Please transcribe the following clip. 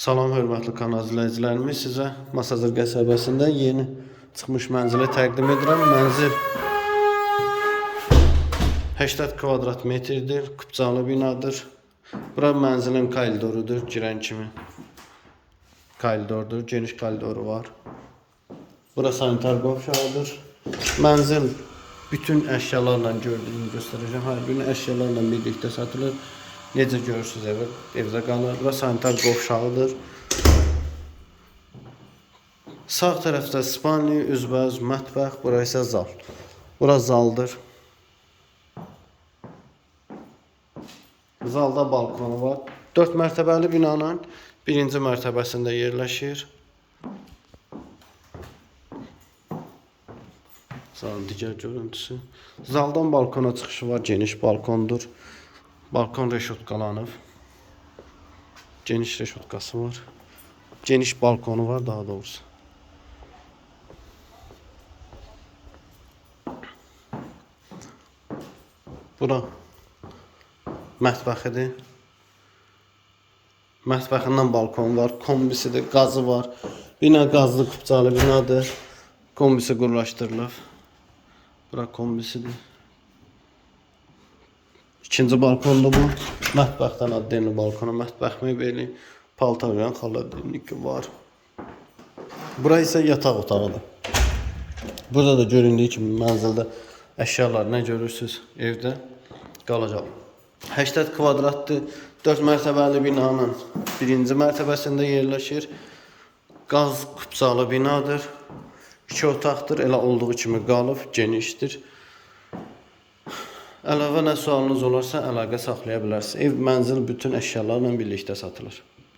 Salam hörmətli kanal izləyicilərimiz, sizə Masazır qəsəbəsində yeni çıxmış mənzili təqdim edirəm. Mənzil 80 kvadrat metrdir, kupçalı binadır. Bura mənzilin koridorudur, girən kimi. Koridordur, geniş koridoru var. Bura sanitar qovşağıdır. Mənzil bütün əşyalarla gördüyümü göstərəcəm. Hər birini əşyalarla birlikdə satılır. Necə görürsüz evə, evdə qalır. Bura sanitar qovşağıdır. Sağ tərəfdə spalni, üzbəüz mətbəx, bura isə zal. Bura zaldır. Zalda balkonu var. 4 mərtəbəli binanın birinci mərtəbəsində yerləşir. Zalın digər görüntüsü. Zaldan balkona çıxışı var, geniş balkondur. Balkon reşotkalanıb. Geniş reşotkası var. Geniş balkonu var daha doğrusu. Bura mətbəxidir. Mətbəxindən balkon var, kombisidir, qazı var. Bina qazlı kupçalı binadır. Kombisi qurlaşdırılıb. Bura kombisidir. İkinci balkonda bu. Mətbəxdən adlı balkona mətbəx mebeli, paltaryan xaladelnik var. Bura isə yataq otağıdır. Burada da göründüyü kimi mənzildə əşyalar nə görürsüz evdə qalacaq. 80 kvadratlı 4 mərtəbəli binanın birinci mərtəbəsində yerləşir. Qaz kupçalı binadır. 2 otaqdır, elə olduğu kimi qalıb, genişdir. Əlavə nə sualınız olarsa əlaqə saxlaya bilərsiniz. Ev, mənzil bütün əşyalarla birlikdə satılır.